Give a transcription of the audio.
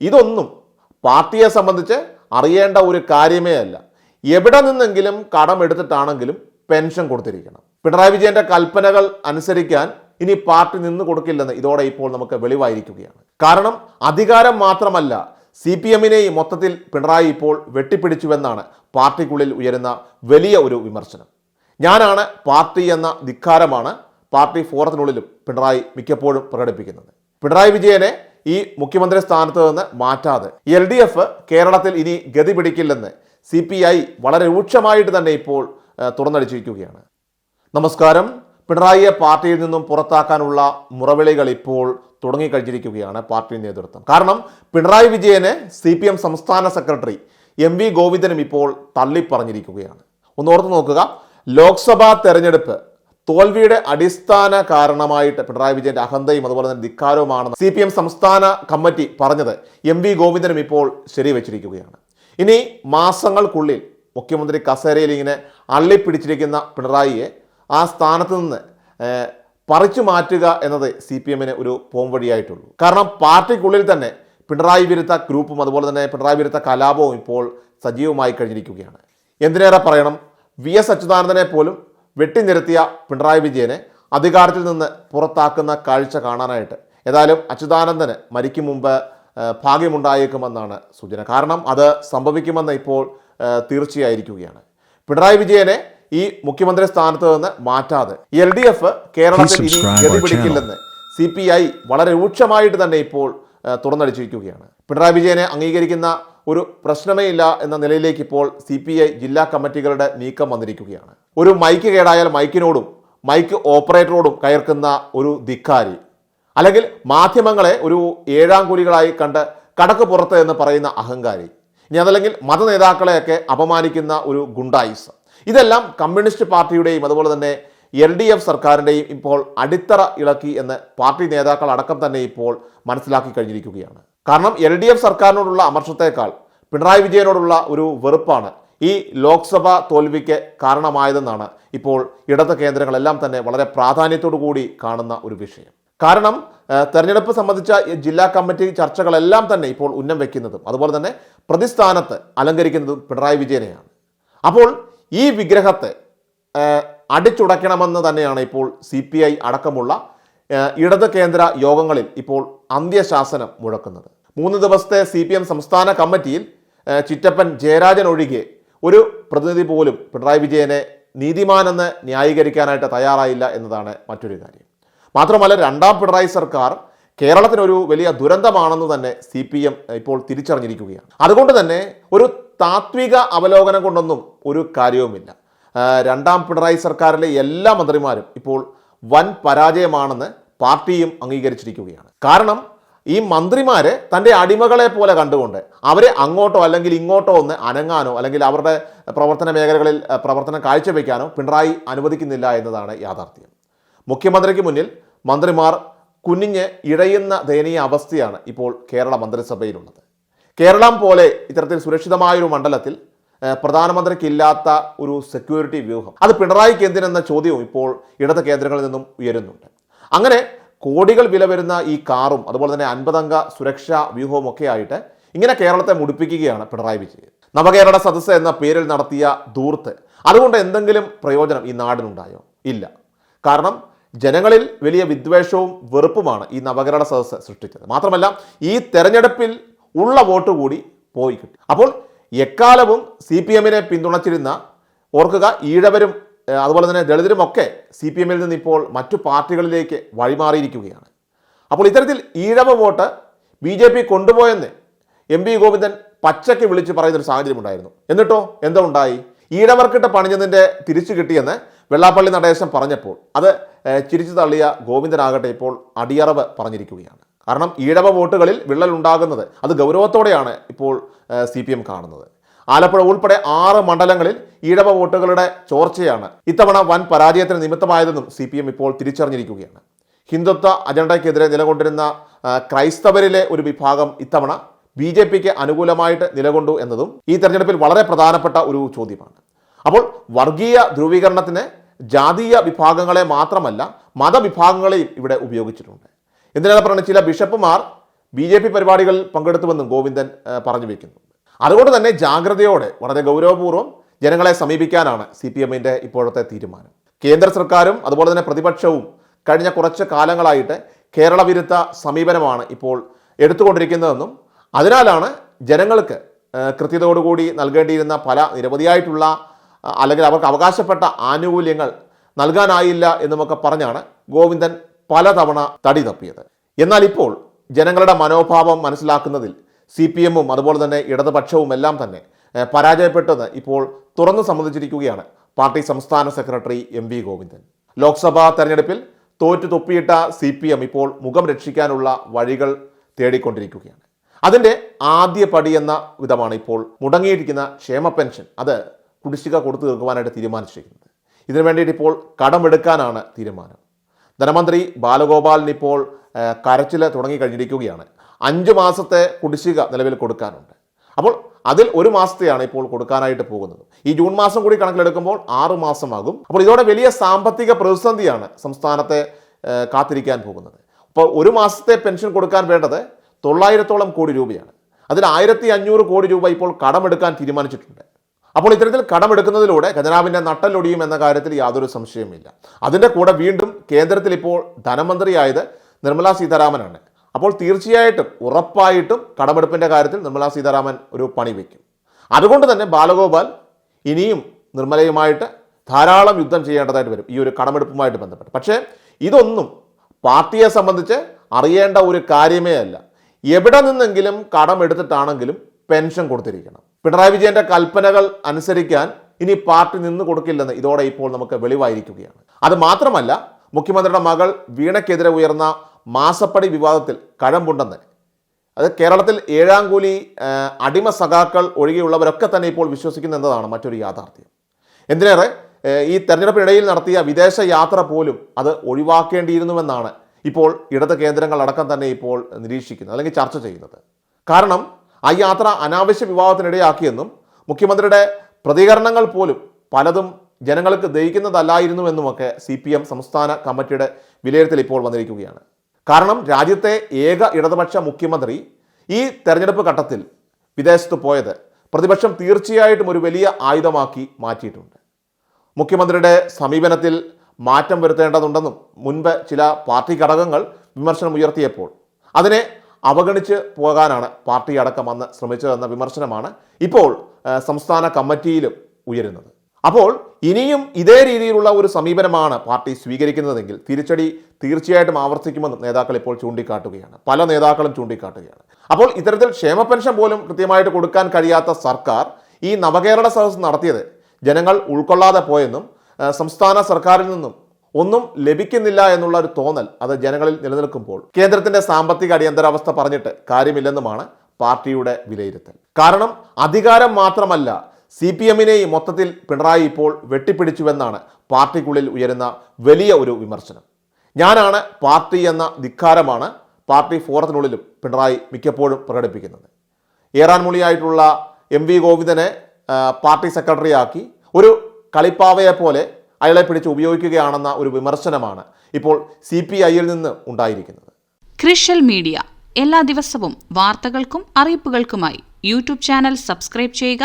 ഇതൊന്നും പാർട്ടിയെ സംബന്ധിച്ച് അറിയേണ്ട ഒരു കാര്യമേ അല്ല. എവിടെ നിന്നെങ്കിലും കടമെടുത്തിട്ടാണെങ്കിലും പെൻഷൻ കൊടുത്തിരിക്കണം. പിണറായി വിജയന്റെ കൽപ്പനകൾ അനുസരിക്കാൻ ഇനി പാർട്ടി നിന്ന് കൊടുക്കില്ലെന്ന് ഇതോടെ ഇപ്പോൾ നമുക്ക് വെളിവായിരിക്കുകയാണ്. കാരണം അധികാരം മാത്രമല്ല സി പി എമ്മിനെയും മൊത്തത്തിൽ പിണറായി ഇപ്പോൾ വെട്ടിപ്പിടിച്ചുവെന്നാണ് പാർട്ടിക്കുള്ളിൽ ഉയരുന്ന വലിയ ഒരു വിമർശനം. ഞാനാണ് പാർട്ടി എന്ന ധിക്കാരമാണ് പാർട്ടി ഫോറത്തിനുള്ളിലും പിണറായി മിക്കപ്പോഴും പ്രകടിപ്പിക്കുന്നത്. പിണറായി വിജയനെ ഈ മുഖ്യമന്ത്രി സ്ഥാനത്ത് നിന്ന് മാറ്റാതെ. എൽ ഡി എഫ് കേരളത്തിൽ ഇനി ഗതി പിടിക്കില്ലെന്ന് സി പി ഐ വളരെ രൂക്ഷമായിട്ട് തന്നെ ഇപ്പോൾ തുറന്നടിച്ചിരിക്കുകയാണ്. നമസ്കാരം. പിണറായിയെ പാർട്ടിയിൽ നിന്നും പുറത്താക്കാനുള്ള മുറവിളികൾ ഇപ്പോൾ തുടങ്ങിക്കഴിഞ്ഞിരിക്കുകയാണ് പാർട്ടി നേതൃത്വം. കാരണം പിണറായി വിജയനെ സി പി എം സംസ്ഥാന സെക്രട്ടറി എം വി ഗോവിന്ദനും ഇപ്പോൾ തള്ളിപ്പറഞ്ഞിരിക്കുകയാണ്. ഒന്ന് ഓർത്ത് നോക്കുക. ലോക്സഭാ തെരഞ്ഞെടുപ്പ് തോൽവിയുടെ അടിസ്ഥാന കാരണമായിട്ട് പിണറായി വിജയന്റെ അഹന്തയും അതുപോലെ തന്നെ ധിക്കാരവുമാണെന്ന് സി പി എം സംസ്ഥാന കമ്മിറ്റി പറഞ്ഞത് എം വി ഗോവിന്ദനും ഇപ്പോൾ ശരിവെച്ചിരിക്കുകയാണ്. ഇനി മാസങ്ങൾക്കുള്ളിൽ മുഖ്യമന്ത്രി കസേരയിൽ ഇങ്ങനെ അള്ളിപ്പിടിച്ചിരിക്കുന്ന പിണറായിയെ ആ സ്ഥാനത്ത് നിന്ന് പറിച്ചു മാറ്റുക എന്നത് സി പി എമ്മിന് ഒരു പോംവഴിയായിട്ടുള്ളൂ. കാരണം പാർട്ടിക്കുള്ളിൽ തന്നെ പിണറായി വിരുദ്ധ ഗ്രൂപ്പും അതുപോലെ തന്നെ പിണറായി വിരുദ്ധ കലാപവും ഇപ്പോൾ സജീവമായി കഴിഞ്ഞിരിക്കുകയാണ്. എന്തിനേറെ പറയണം? വി എസ് അച്യുതാനന്ദനെ പോലും വെട്ടിനിരത്തിയ പിണറായി വിജയനെ അധികാരത്തിൽ നിന്ന് പുറത്താക്കുന്ന കാഴ്ച കാണാനായിട്ട് ഏതായാലും അച്യുതാനന്ദന് മരിക്കും മുമ്പ് ഭാഗ്യമുണ്ടായേക്കുമെന്നാണ് സൂചന. കാരണം അത് സംഭവിക്കുമെന്ന് ഇപ്പോൾ തീർച്ചയായിരിക്കുകയാണ്. പിണറായി വിജയനെ ഈ മുഖ്യമന്ത്രി സ്ഥാനത്ത് നിന്ന് മാറ്റാതെ എൽ ഡി എഫ് കേരളത്തിൽ ഇനി ഗതി പിടിക്കില്ലെന്ന് സി പി ഐ വളരെ രൂക്ഷമായിട്ട് തന്നെ ഇപ്പോൾ തുറന്നടിച്ചിരിക്കുകയാണ്. പിണറായി വിജയനെ അംഗീകരിക്കുന്ന ഒരു പ്രശ്നമേ ഇല്ല എന്ന നിലയിലേക്ക് ഇപ്പോൾ സി പി ഐ ജില്ലാ കമ്മിറ്റികളുടെ നീക്കം വന്നിരിക്കുകയാണ്. ഒരു മൈക്ക് കേടായാൽ മൈക്കിനോടും മൈക്ക് ഓപ്പറേറ്ററോടും കയർക്കുന്ന ഒരു ധിക്കാരി. അല്ലെങ്കിൽ മാധ്യമങ്ങളെ ഒരു ഏഴാം കുലികളായി കണ്ട് കടക്ക് പുറത്ത് എന്ന് പറയുന്ന അഹങ്കാരി. ഇനി അതല്ലെങ്കിൽ മത നേതാക്കളെയൊക്കെ അപമാനിക്കുന്ന ഒരു ഗുണ്ടായിസം. ഇതെല്ലാം കമ്മ്യൂണിസ്റ്റ് പാർട്ടിയുടെയും അതുപോലെ തന്നെ എൽ ഡി എഫ് സർക്കാരിന്റെയും ഇപ്പോൾ അടിത്തറ ഇളക്കി എന്ന് പാർട്ടി നേതാക്കൾ അടക്കം തന്നെ ഇപ്പോൾ മനസ്സിലാക്കി കഴിഞ്ഞിരിക്കുകയാണ്. കാരണം എൽ ഡി എഫ് സർക്കാരിനോടുള്ള അമർഷത്തേക്കാൾ പിണറായി വിജയനോടുള്ള ഒരു വെറുപ്പാണ് ഈ ലോക്സഭ തോൽവിക്ക് കാരണമായതെന്നാണ് ഇപ്പോൾ ഇടത് കേന്ദ്രങ്ങളെല്ലാം തന്നെ വളരെ പ്രാധാന്യത്തോടു കൂടി കാണുന്ന ഒരു വിഷയം. കാരണം തെരഞ്ഞെടുപ്പ് സംബന്ധിച്ച ജില്ലാ കമ്മിറ്റി ചർച്ചകളെല്ലാം തന്നെ ഇപ്പോൾ ഉന്നം വയ്ക്കുന്നതും അതുപോലെ തന്നെ പ്രതിസ്ഥാനത്ത് അലങ്കരിക്കുന്നതും പിണറായി വിജയനെയാണ്. അപ്പോൾ ഈ വിഗ്രഹത്തെ അടിച്ചുടയ്ക്കണമെന്ന് തന്നെയാണ് ഇപ്പോൾ സി പി ഐ അടക്കമുള്ള ഇടത് കേന്ദ്ര യോഗങ്ങളിൽ ഇപ്പോൾ അന്ത്യശാസനം മുഴക്കുന്നത്. മൂന്ന് ദിവസത്തെ സി പി എം സംസ്ഥാന കമ്മിറ്റിയിൽ ചിറ്റപ്പൻ ജയരാജൻ ഒഴികെ ഒരു പ്രതിനിധി പോലും പിണറായി വിജയനെ നീതിമാനെന്ന് ന്യായീകരിക്കാനായിട്ട് തയ്യാറായില്ല എന്നതാണ് മറ്റൊരു കാര്യം. മാത്രമല്ല രണ്ടാം പിണറായി സർക്കാർ കേരളത്തിനൊരു വലിയ ദുരന്തമാണെന്ന് തന്നെ സി പി എം ഇപ്പോൾ തിരിച്ചറിഞ്ഞിരിക്കുകയാണ്. അതുകൊണ്ട് തന്നെ ഒരു താത്വിക അവലോകനം കൊണ്ടൊന്നും ഒരു കാര്യവുമില്ല. രണ്ടാം പിണറായി സർക്കാരിലെ എല്ലാ മന്ത്രിമാരും ഇപ്പോൾ വൻ പരാജയമാണെന്ന് പാർട്ടിയും അംഗീകരിച്ചിരിക്കുകയാണ്. കാരണം ഈ മന്ത്രിമാരെ തന്റെ അടിമകളെ പോലെ കണ്ടുകൊണ്ട് അവരെ അങ്ങോട്ടോ അല്ലെങ്കിൽ ഇങ്ങോട്ടോ ഒന്ന് അനങ്ങാനോ അല്ലെങ്കിൽ അവരുടെ പ്രവർത്തന മേഖലകളിൽ പ്രവർത്തനം കാഴ്ചവെക്കാനോ പിണറായി അനുവദിക്കുന്നില്ല എന്നതാണ് യാഥാർത്ഥ്യം. മുഖ്യമന്ത്രിക്ക് മുന്നിൽ മന്ത്രിമാർ കുനിഞ്ഞ് ഇഴയുന്ന ദയനീയ അവസ്ഥയാണ് ഇപ്പോൾ കേരള മന്ത്രിസഭയിലുള്ളത്. കേരളം പോലെ ഇത്തരത്തിൽ സുരക്ഷിതമായൊരു മണ്ഡലത്തിൽ പ്രധാനമന്ത്രിക്കില്ലാത്ത ഒരു സെക്യൂരിറ്റി വ്യൂഹം. അത് പിണറായിക്ക് എന്തിനെന്ന ചോദ്യവും ഇപ്പോൾ ഇടത് കേന്ദ്രങ്ങളിൽ നിന്നും ഉയരുന്നുണ്ട്. അങ്ങനെ കോടികൾ വില വരുന്ന ഈ കാറും അതുപോലെ തന്നെ അൻപതംഗ സുരക്ഷാ വ്യൂഹവും ഒക്കെ ആയിട്ട് ഇങ്ങനെ കേരളത്തെ മുടിപ്പിക്കുകയാണ് പിണറായി വിജയൻ. നവകേരള സദസ്സ് എന്ന പേരിൽ നടത്തിയ ദൂർത്ത് അതുകൊണ്ട് എന്തെങ്കിലും പ്രയോജനം ഈ നാടിനുണ്ടായോ? ഇല്ല. കാരണം ജനങ്ങളിൽ വലിയ വിദ്വേഷവും വെറുപ്പുമാണ് ഈ നവകേരള സദസ്സ് സൃഷ്ടിച്ചത്. മാത്രമല്ല ഈ തെരഞ്ഞെടുപ്പിൽ ഉള്ള വോട്ട് കൂടി പോയി കിട്ടി. അപ്പോൾ എക്കാലവും സി പി എമ്മിനെ പിന്തുണച്ചിരുന്ന ഓർക്കുക ഈഴവരും അതുപോലെ തന്നെ ദളിതരുമൊക്കെ സി പി എമ്മിൽ നിന്ന് ഇപ്പോൾ മറ്റു പാർട്ടികളിലേക്ക് വഴിമാറിയിരിക്കുകയാണ്. അപ്പോൾ ഇത്തരത്തിൽ Ezhava vote B J P കൊണ്ടുപോയെന്ന് M P Govindan പച്ചയ്ക്ക് വിളിച്ച് പറയുന്നൊരു സാഹചര്യം ഉണ്ടായിരുന്നു എന്നിട്ടോ? എന്തോ ഉണ്ടായി? ഈഴവർക്കിട്ട് പണിഞ്ഞതിന്റെ തിരിച്ചു കിട്ടിയെന്ന് വെള്ളാപ്പള്ളി നടേശൻ പറഞ്ഞപ്പോൾ അത് ചിരിച്ചു തള്ളിയ ഗോവിന്ദനാകട്ടെ ഇപ്പോൾ അടിയറവ് പറഞ്ഞിരിക്കുകയാണ്. കാരണം ഈഴവ വോട്ടുകളിൽ വിള്ളൽ ഉണ്ടാകുന്നത് അത് ഗൗരവത്തോടെയാണ് ഇപ്പോൾ സി കാണുന്നത്. ആലപ്പുഴ ഉൾപ്പെടെ ആറ് മണ്ഡലങ്ങളിൽ ഈഴവ വോട്ടുകളുടെ ചോർച്ചയാണ്. ഇത്തവണ വൻ പരാജയത്തിന് നിമിത്തമായതെന്നും സി ഇപ്പോൾ തിരിച്ചറിഞ്ഞിരിക്കുകയാണ്. ഹിന്ദുത്വ അജണ്ടയ്ക്കെതിരെ നിലകൊണ്ടിരുന്ന ക്രൈസ്തവരിലെ ഒരു വിഭാഗം ഇത്തവണ ബി ജെ പിക്ക് അനുകൂലമായിട്ട് നിലകൊണ്ടു എന്നതും ഈ തെരഞ്ഞെടുപ്പിൽ വളരെ പ്രധാനപ്പെട്ട ഒരു ചോദ്യമാണ്. അപ്പോൾ വർഗീയ ധ്രുവീകരണത്തിന് ജാതീയ വിഭാഗങ്ങളെ മാത്രമല്ല മതവിഭാഗങ്ങളെയും ഇവിടെ ഉപയോഗിച്ചിട്ടുണ്ട്. എന്തിനാണ് പറഞ്ഞ ചില ബിഷപ്പുമാർ ബി ജെ പി പരിപാടികളിൽ പങ്കെടുത്തുവെന്നും ഗോവിന്ദൻ പറഞ്ഞു വയ്ക്കുന്നു അതുകൊണ്ട് തന്നെ ജാഗ്രതയോടെ വളരെ ഗൗരവപൂർവം ജനങ്ങളെ സമീപിക്കാനാണ് സി പി എമ്മിന്റെ ഇപ്പോഴത്തെ തീരുമാനം. കേന്ദ്ര സർക്കാരും അതുപോലെ തന്നെ പ്രതിപക്ഷവും കഴിഞ്ഞ കുറച്ച് കാലങ്ങളായിട്ട് കേരള വിരുദ്ധ സമീപനമാണ് ഇപ്പോൾ എടുത്തുകൊണ്ടിരിക്കുന്നതെന്നും അതിനാലാണ് ജനങ്ങൾക്ക് കൃത്യതയോടുകൂടി നൽകേണ്ടിയിരുന്ന പല നിരവധിയായിട്ടുള്ള അല്ലെങ്കിൽ അവർക്ക് അവകാശപ്പെട്ട ആനുകൂല്യങ്ങൾ നൽകാനായില്ല എന്നുമൊക്കെ പറഞ്ഞാണ് ഗോവിന്ദൻ പലതവണ തടി തപ്പിയത്. എന്നാൽ ഇപ്പോൾ ജനങ്ങളുടെ മനോഭാവം മനസ്സിലാക്കുന്നതിൽ സി പി എമ്മും അതുപോലെ തന്നെ ഇടതുപക്ഷവും എല്ലാം തന്നെ പരാജയപ്പെട്ടത് ഇപ്പോൾ തുറന്നു സമ്മതിച്ചിരിക്കുകയാണ് പാർട്ടി സംസ്ഥാന secretary M V Govindan. Lok Sabha തെരഞ്ഞെടുപ്പിൽ തോറ്റു തൊപ്പിയിട്ട സി പി എം ഇപ്പോൾ മുഖം രക്ഷിക്കാനുള്ള വഴികൾ തേടിക്കൊണ്ടിരിക്കുകയാണ്. അതിന്റെ ആദ്യ പടി എന്ന വിധമാണ് ഇപ്പോൾ മുടങ്ങിയിരിക്കുന്ന ക്ഷേമ പെൻഷൻ അത് കുടിശ്ശിക കൊടുത്തു തീർക്കുവാനായിട്ട് തീരുമാനിച്ചിരിക്കുന്നത്. ഇതിനു വേണ്ടിയിട്ട് ഇപ്പോൾ കടമെടുക്കാനാണ് തീരുമാനം. ധനമന്ത്രി ബാലഗോപാലിന് ഇപ്പോൾ കരച്ചിൽ തുടങ്ങിക്കഴിഞ്ഞിരിക്കുകയാണ്. അഞ്ച് മാസത്തെ കുടിശ്ശിക നിലവിൽ കൊടുക്കാനുണ്ട്. അപ്പോൾ അതിൽ ഒരു മാസത്തെയാണ് ഇപ്പോൾ കൊടുക്കാനായിട്ട് പോകുന്നത്. ഈ ജൂൺ മാസം കൂടി കണക്കിലെടുക്കുമ്പോൾ ആറ് മാസമാകും. അപ്പോൾ ഇതോടെ വലിയ സാമ്പത്തിക പ്രതിസന്ധിയാണ് സംസ്ഥാനത്തെ കാത്തിരിക്കാൻ പോകുന്നത്. അപ്പോൾ ഒരു മാസത്തെ പെൻഷൻ കൊടുക്കാൻ വേണ്ടത് തൊള്ളായിരത്തോളം കോടി രൂപയാണ്. അതിൽ ആയിരത്തി അഞ്ഞൂറ് കോടി രൂപ ഇപ്പോൾ കടമെടുക്കാൻ തീരുമാനിച്ചിട്ടുണ്ട്. അപ്പോൾ ഇത്തരത്തിൽ കടമെടുക്കുന്നതിലൂടെ ഖജനാവിന്റെ നട്ടലൊടിയും എന്ന കാര്യത്തിൽ യാതൊരു സംശയവുമില്ല. അതിന്റെ കൂടെ വീണ്ടും കേന്ദ്രത്തിൽ ഇപ്പോൾ ധനമന്ത്രിയായത് നിർമ്മലാ സീതാരാമനാണ്. അപ്പോൾ തീർച്ചയായിട്ടും ഉറപ്പായിട്ടും കടമെടുപ്പിന്റെ കാര്യത്തിൽ നിർമ്മലാ സീതാരാമൻ ഒരു പണി വയ്ക്കും. അതുകൊണ്ട് തന്നെ ബാലഗോപാൽ ഇനിയും നിർമ്മലയുമായിട്ട് ധാരാളം യുദ്ധം ചെയ്യേണ്ടതായിട്ട് വരും. ഈ ഒരു കടമെടുപ്പുമായിട്ട് ബന്ധപ്പെട്ട്. പക്ഷേ ഇതൊന്നും പാർട്ടിയെ സംബന്ധിച്ച് അറിയേണ്ട ഒരു കാര്യമേ അല്ല. എവിടെ നിന്നെങ്കിലും കടമെടുത്തിട്ടാണെങ്കിലും പെൻഷൻ കൊടുത്തിരിക്കണം. പിണറായി വിജയന്റെ കൽപ്പനകൾ അനുസരിക്കാൻ ഇനി പാർട്ടി നിന്ന് കൊടുക്കില്ലെന്ന് ഇതോടെ ഇപ്പോൾ നമുക്ക് വെളിവായിരിക്കുകയാണ്. അത് മാത്രമല്ല മുഖ്യമന്ത്രിയുടെ മകൾ വീണയ്ക്കെതിരെ ഉയർന്ന മാസപ്പടി വിവാദത്തിൽ കഴമ്പുണ്ടെന്ന്. അത് കേരളത്തിൽ ഏഴാം കൂലി അടിമ സഖാക്കൾ ഒഴികെയുള്ളവരൊക്കെ തന്നെ ഇപ്പോൾ വിശ്വസിക്കുന്നു എന്നതാണ് മറ്റൊരു യാഥാർത്ഥ്യം. എന്തിനേറെ ഈ തെരഞ്ഞെടുപ്പിനിടയിൽ നടത്തിയ വിദേശ യാത്ര പോലും അത് ഒഴിവാക്കേണ്ടിയിരുന്നുവെന്നാണ് ഇപ്പോൾ ഇടത് കേന്ദ്രങ്ങൾ അടക്കം തന്നെ ഇപ്പോൾ നിരീക്ഷിക്കുന്നത് അല്ലെങ്കിൽ ചർച്ച ചെയ്യുന്നത്. കാരണം ആ യാത്ര അനാവശ്യ വിവാദത്തിനിടയാക്കിയെന്നും മുഖ്യമന്ത്രിയുടെ പ്രതികരണങ്ങൾ പോലും പലതും ജനങ്ങൾക്ക് ദഹിക്കുന്നതല്ലായിരുന്നുവെന്നുമൊക്കെ സി പി എം സംസ്ഥാന കമ്മിറ്റിയുടെ വിലയിരുത്തൽ ഇപ്പോൾ വന്നിരിക്കുകയാണ്. കാരണം രാജ്യത്തെ ഏക ഇടതുപക്ഷ മുഖ്യമന്ത്രി ഈ തെരഞ്ഞെടുപ്പ് ഘട്ടത്തിൽ വിദേശത്ത് പോയത് പ്രതിപക്ഷം തീർച്ചയായിട്ടും ഒരു വലിയ ആയുധമാക്കി മാറ്റിയിട്ടുണ്ട്. മുഖ്യമന്ത്രിയുടെ സമീപനത്തിൽ മാറ്റം വരുത്തേണ്ടതുണ്ടെന്നും മുൻപ് ചില പാർട്ടി ഘടകങ്ങൾ വിമർശനം ഉയർത്തിയപ്പോൾ അതിനെ അവഗണിച്ച് പോകാനാണ് പാർട്ടി അടക്കം അന്ന് ശ്രമിച്ചതെന്ന വിമർശനമാണ് ഇപ്പോൾ സംസ്ഥാന കമ്മിറ്റിയിലും ഉയരുന്നത്. അപ്പോൾ ഇനിയും ഇതേ രീതിയിലുള്ള ഒരു സമീപനമാണ് പാർട്ടി സ്വീകരിക്കുന്നതെങ്കിൽ തിരിച്ചടി തീർച്ചയായിട്ടും ആവർത്തിക്കുമെന്നും നേതാക്കൾ ഇപ്പോൾ ചൂണ്ടിക്കാട്ടുകയാണ്. പല നേതാക്കളും ചൂണ്ടിക്കാട്ടുകയാണ്. അപ്പോൾ ഇത്തരത്തിൽ ക്ഷേമ പെൻഷൻ പോലും കൃത്യമായിട്ട് കൊടുക്കാൻ കഴിയാത്ത സർക്കാർ ഈ നവകേരള സദസ് നടത്തിയത് ജനങ്ങൾ ഉൾക്കൊള്ളാതെ പോയെന്നും സംസ്ഥാന സർക്കാരിൽ നിന്നും ഒന്നും ലഭിക്കുന്നില്ല എന്നുള്ള ഒരു തോന്നൽ അത് ജനങ്ങളിൽ നിലനിൽക്കുമ്പോൾ കേന്ദ്രത്തിന്റെ സാമ്പത്തിക അടിയന്തരാവസ്ഥ പറഞ്ഞിട്ട് കാര്യമില്ലെന്നുമാണ് പാർട്ടിയുടെ വിലയിരുത്തൽ. കാരണം അധികാരം മാത്രമല്ല സി പി എമ്മിനെയും മൊത്തത്തിൽ പിണറായി ഇപ്പോൾ വെട്ടിപ്പിടിച്ചുവെന്നാണ് പാർട്ടിക്കുള്ളിൽ ഉയരുന്ന വലിയ ഒരു വിമർശനം. ഞാനാണ് പാർട്ടി എന്ന ധിക്കാരമാണ് പാർട്ടി ഫോറത്തിനുള്ളിലും പിണറായി മിക്കപ്പോഴും പ്രകടിപ്പിക്കുന്നത്. ഏറാൻമുളിയായിട്ടുള്ള എം വി ഗോവിന്ദനെ പാർട്ടി സെക്രട്ടറിയാക്കി ഒരു കളിപ്പാവയെ പോലെ അയാളെ പിടിച്ച് ഉപയോഗിക്കുകയാണെന്ന ഒരു വിമർശനമാണ് ഇപ്പോൾ സി പി ഐയിൽ നിന്ന് ഉണ്ടായിരിക്കുന്നത്. ക്രിഷ്യൽ മീഡിയ. എല്ലാ ദിവസവും വാർത്തകൾക്കും അറിയിപ്പുകൾക്കുമായി യൂട്യൂബ് ചാനൽ സബ്സ്ക്രൈബ് ചെയ്യുക.